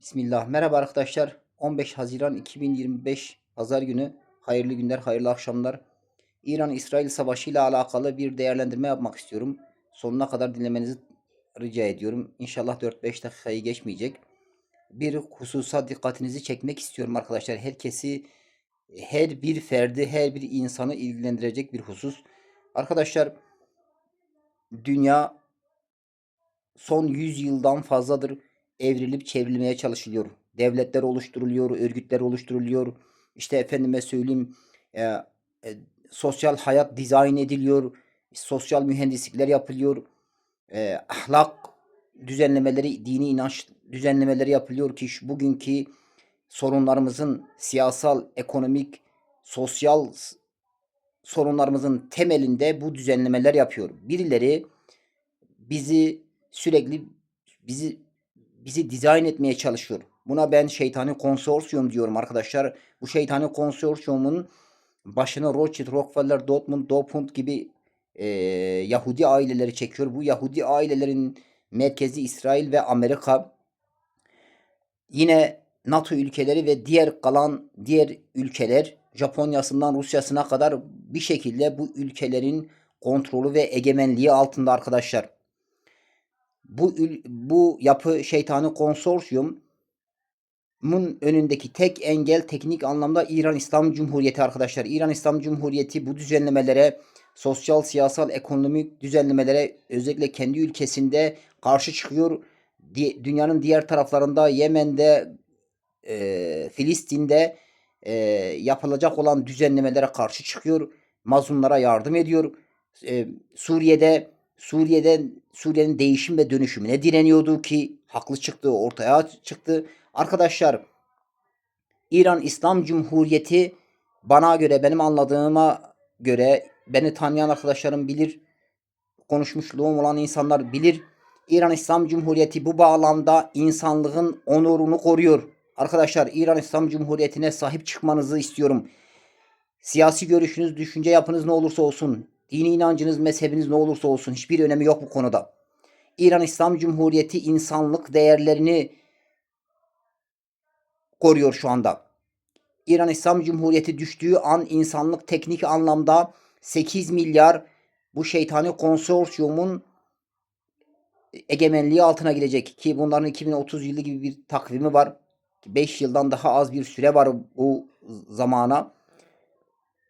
Bismillah. Merhaba arkadaşlar. 15 Haziran 2025 Pazar günü. Hayırlı günler, hayırlı akşamlar. İran-İsrail savaşı ile alakalı bir değerlendirme yapmak istiyorum. Sonuna kadar dinlemenizi rica ediyorum. İnşallah 4-5 dakikayı geçmeyecek. Bir hususa dikkatinizi çekmek istiyorum arkadaşlar. Herkesi, her bir ferdi, her bir insanı ilgilendirecek bir husus. Arkadaşlar, dünya son 100 yıldan fazladır evrilip çevrilmeye çalışılıyor. Devletler oluşturuluyor, örgütler oluşturuluyor. İşte efendime söyleyeyim e, e, sosyal hayat dizayn ediliyor. Sosyal mühendislikler yapılıyor. E, ahlak düzenlemeleri, dini inanç düzenlemeleri yapılıyor ki şu bugünkü sorunlarımızın siyasal, ekonomik, sosyal sorunlarımızın temelinde bu düzenlemeler yapıyor. Birileri bizi sürekli bizi bizi dizayn etmeye çalışıyor. Buna ben şeytani konsorsiyum diyorum arkadaşlar. Bu şeytani konsorsiyumun başına Rothschild, Rockefeller, Dortmund, Dopund gibi eee, Yahudi aileleri çekiyor. Bu Yahudi ailelerin merkezi İsrail ve Amerika. Yine NATO ülkeleri ve diğer kalan diğer ülkeler Japonya'sından Rusya'sına kadar bir şekilde bu ülkelerin kontrolü ve egemenliği altında arkadaşlar. Bu bu yapı şeytani konsorsiyumun önündeki tek engel teknik anlamda İran İslam Cumhuriyeti arkadaşlar. İran İslam Cumhuriyeti bu düzenlemelere, sosyal, siyasal, ekonomik düzenlemelere özellikle kendi ülkesinde karşı çıkıyor. Dünyanın diğer taraflarında Yemen'de, e, Filistin'de e, yapılacak olan düzenlemelere karşı çıkıyor. Mazlumlara yardım ediyor. E, Suriye'de Suriye'den Suriye'nin değişim ve dönüşümüne direniyordu ki haklı çıktı, ortaya çıktı. Arkadaşlar İran İslam Cumhuriyeti bana göre benim anladığıma göre beni tanıyan arkadaşlarım bilir konuşmuşluğum olan insanlar bilir. İran İslam Cumhuriyeti bu bağlamda insanlığın onurunu koruyor. Arkadaşlar İran İslam Cumhuriyeti'ne sahip çıkmanızı istiyorum. Siyasi görüşünüz, düşünce yapınız ne olursa olsun, dini inancınız, mezhebiniz ne olursa olsun hiçbir önemi yok bu konuda. İran İslam Cumhuriyeti insanlık değerlerini koruyor şu anda. İran İslam Cumhuriyeti düştüğü an insanlık teknik anlamda 8 milyar bu şeytani konsorsiyumun egemenliği altına girecek ki bunların 2030 yılı gibi bir takvimi var. 5 yıldan daha az bir süre var bu zamana.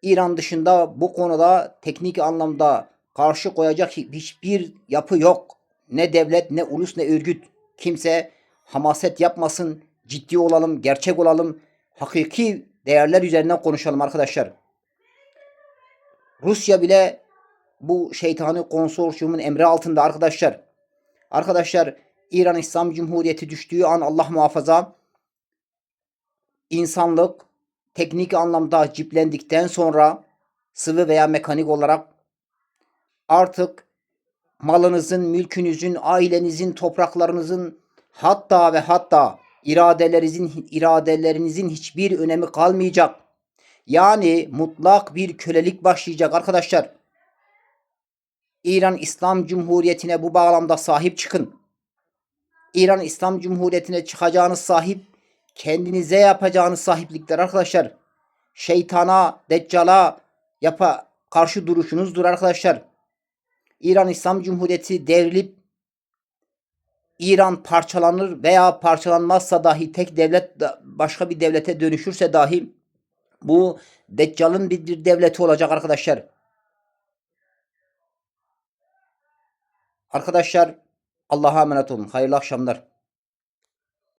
İran dışında bu konuda teknik anlamda karşı koyacak hiçbir yapı yok. Ne devlet, ne ulus, ne örgüt. Kimse hamaset yapmasın, ciddi olalım, gerçek olalım, hakiki değerler üzerinden konuşalım arkadaşlar. Rusya bile bu şeytani konsorsiyumun emri altında arkadaşlar. Arkadaşlar İran İslam Cumhuriyeti düştüğü an Allah muhafaza insanlık teknik anlamda ciplendikten sonra sıvı veya mekanik olarak artık malınızın, mülkünüzün, ailenizin, topraklarınızın hatta ve hatta iradelerinizin iradelerinizin hiçbir önemi kalmayacak. Yani mutlak bir kölelik başlayacak arkadaşlar. İran İslam Cumhuriyeti'ne bu bağlamda sahip çıkın. İran İslam Cumhuriyeti'ne çıkacağınız sahip kendinize yapacağınız sahiplikler arkadaşlar. Şeytana, deccala yapa karşı duruşunuzdur arkadaşlar. İran İslam Cumhuriyeti devrilip İran parçalanır veya parçalanmazsa dahi tek devlet başka bir devlete dönüşürse dahi bu Deccal'ın bir, bir devleti olacak arkadaşlar. Arkadaşlar Allah'a emanet olun. Hayırlı akşamlar.